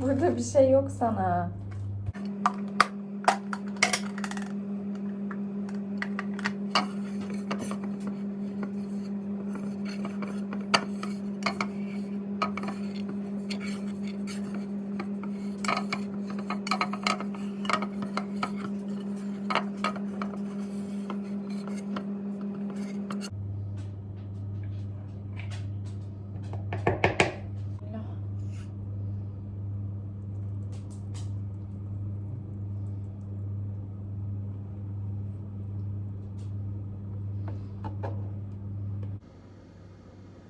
Burada bir şey yok sana.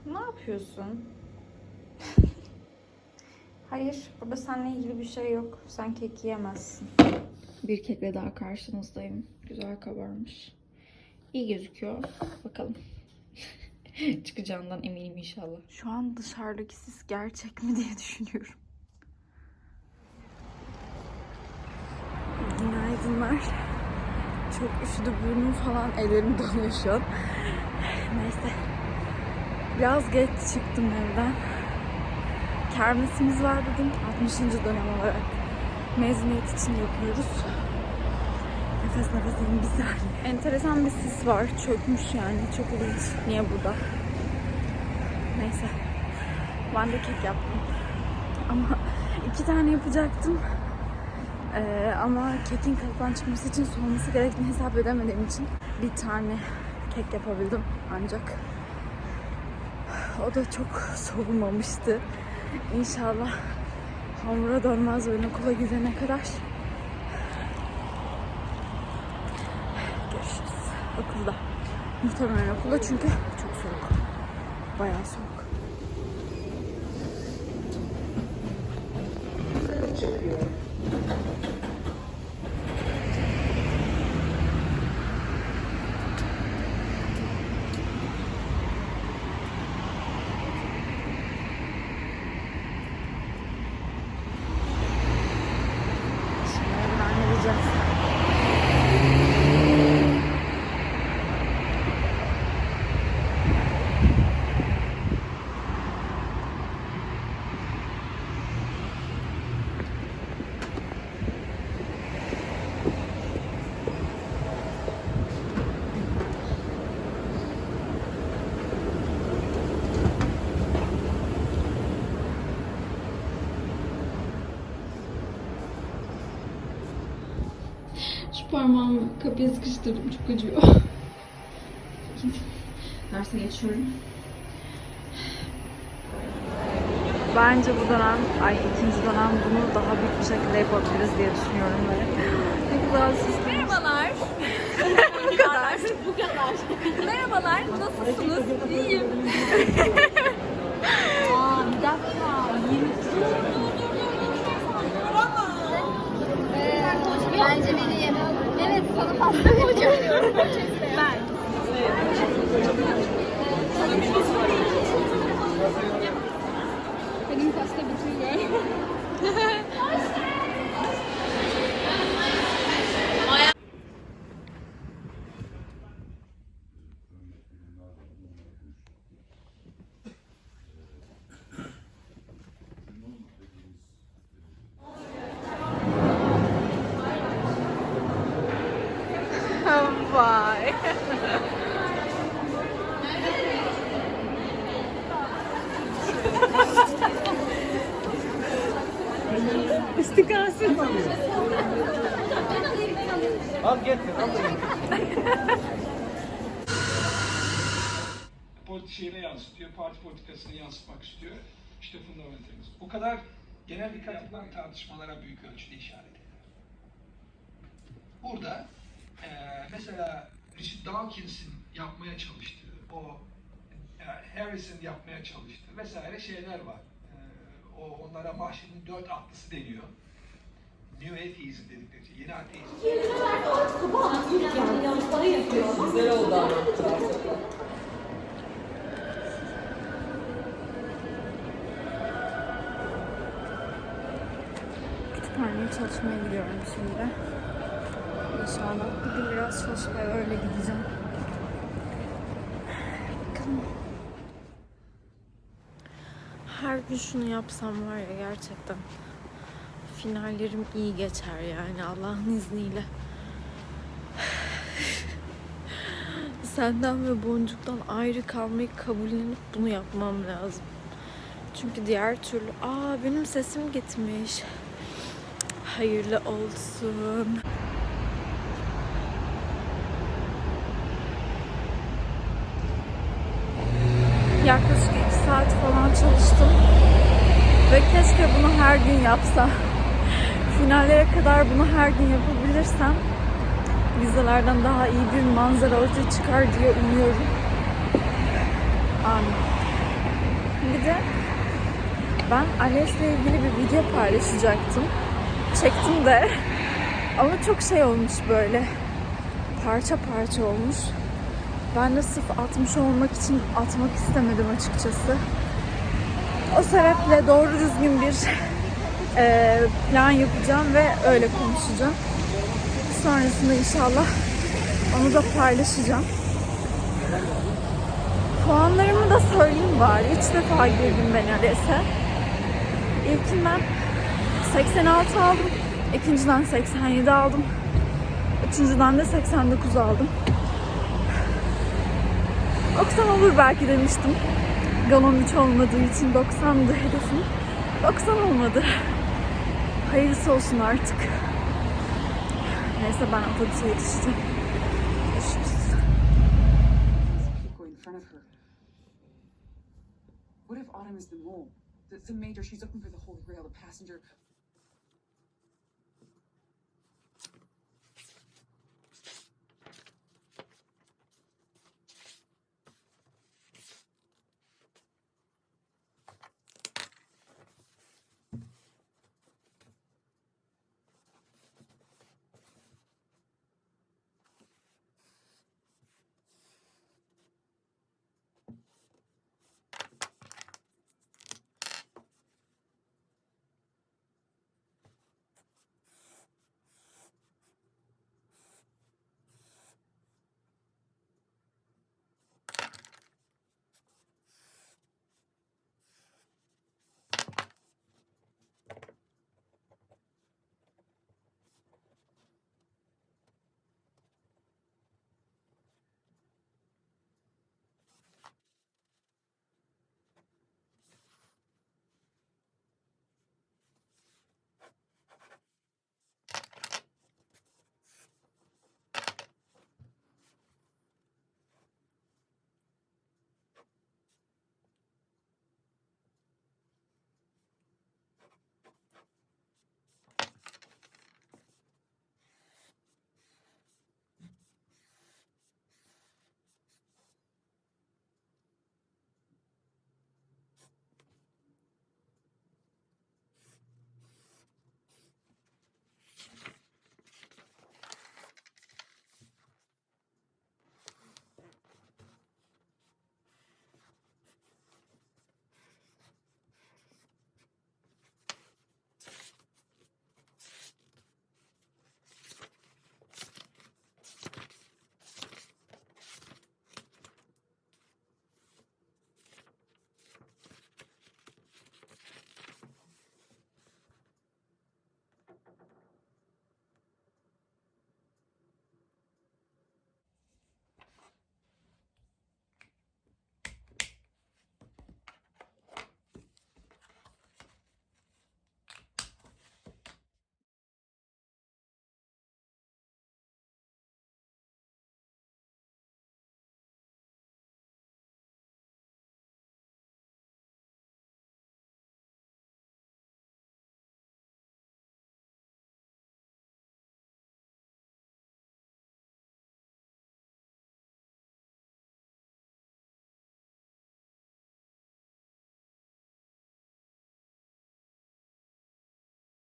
Ne yapıyorsun? Hayır, burada seninle ilgili bir şey yok. Sen kek yiyemezsin. Bir kekle daha karşınızdayım. Güzel kabarmış. İyi gözüküyor. Bakalım. Çıkacağından eminim inşallah. Şu an dışarıdaki sis gerçek mi diye düşünüyorum. Günaydınlar. Çok üşüdü burnum falan ellerim donuyor şu an. Neyse. Biraz geç çıktım evden. Kermesimiz var bugün. 60. dönem olarak mezuniyet için yapıyoruz. Nefes nefeseyim bir saniye. Enteresan bir sis var. Çökmüş yani. Çok ilginç. Niye burada? Neyse. Ben de kek yaptım. Ama iki tane yapacaktım. Ee, ama kekin kalıptan çıkması için soğuması gerektiğini hesap edemediğim için bir tane kek yapabildim ancak. O da çok soğumamıştı. İnşallah hamura dönmez ben okula gidene kadar. Görüşürüz okulda. Muhtemelen okulda çünkü çok soğuk. Bayağı soğuk. Şimdi evden halledeceğiz. Şu parmağımı kapıya sıkıştırdım. Çok acıyor. Derse geçiyorum. Bence bu dönem, ay ikinci dönem bunu daha büyük bir şekilde yapabiliriz diye düşünüyorum ben. Ne güzel süslü. Merhabalar. bu kadar. bu kadar. Merhabalar, nasılsınız? İyiyim. Aa bir dakika. Bence vereyim. Evet sana pasta koyacağım. Ben. Benim pasta bitiyor. Vay. İstikası. Al getir, al şeyine yansıtıyor, parti politikasını yansıtmak istiyor. İşte fundamentalizm. Bu kadar genel dikkat yapılan tartışmalara büyük ölçüde işaret eder. Burada eee mesela Richard Dawkins'in yapmaya çalıştığı, o e, Harris'in yapmaya çalıştığı vesaire şeyler var. Eee, o onlara Mahşer'in dört atlısı deniyor. New Atheism dedikleri şey, yeni ateizm. Kütüphaneye çalışmaya gidiyorum şimdi. İnşallah bugün biraz çalışmaya öyle gideceğim. Her gün şunu yapsam var ya gerçekten finallerim iyi geçer yani Allah'ın izniyle. Senden ve Boncuk'tan ayrı kalmayı kabullenip bunu yapmam lazım. Çünkü diğer türlü... Aa benim sesim gitmiş. Hayırlı olsun. Yaklaşık iki saat falan çalıştım. Ve keşke bunu her gün yapsam. Finallere kadar bunu her gün yapabilirsem vizelerden daha iyi bir manzara ortaya çıkar diye umuyorum. Amin. Bir de ben Ales'le ilgili bir video paylaşacaktım. Çektim de. Ama çok şey olmuş böyle. Parça parça olmuş. Ben de sırf atmış olmak için atmak istemedim açıkçası. O sebeple doğru düzgün bir eee, plan yapacağım ve öyle konuşacağım. Sonrasında inşallah onu da paylaşacağım. Puanlarımı da söyleyeyim bari. Üç defa girdim ben ALES'e. İlkinden 86 aldım. İkinciden 87 aldım. Üçüncüden de 89 aldım. 90 olur belki demiştim. Galon 3 olmadığı için 90'dı hedefim. 90 olmadı. Hayırlısı olsun artık. Neyse ben otobüse yetişeceğim. What if Autumn is the mole? The, the major, she's looking for the Holy Grail, the passenger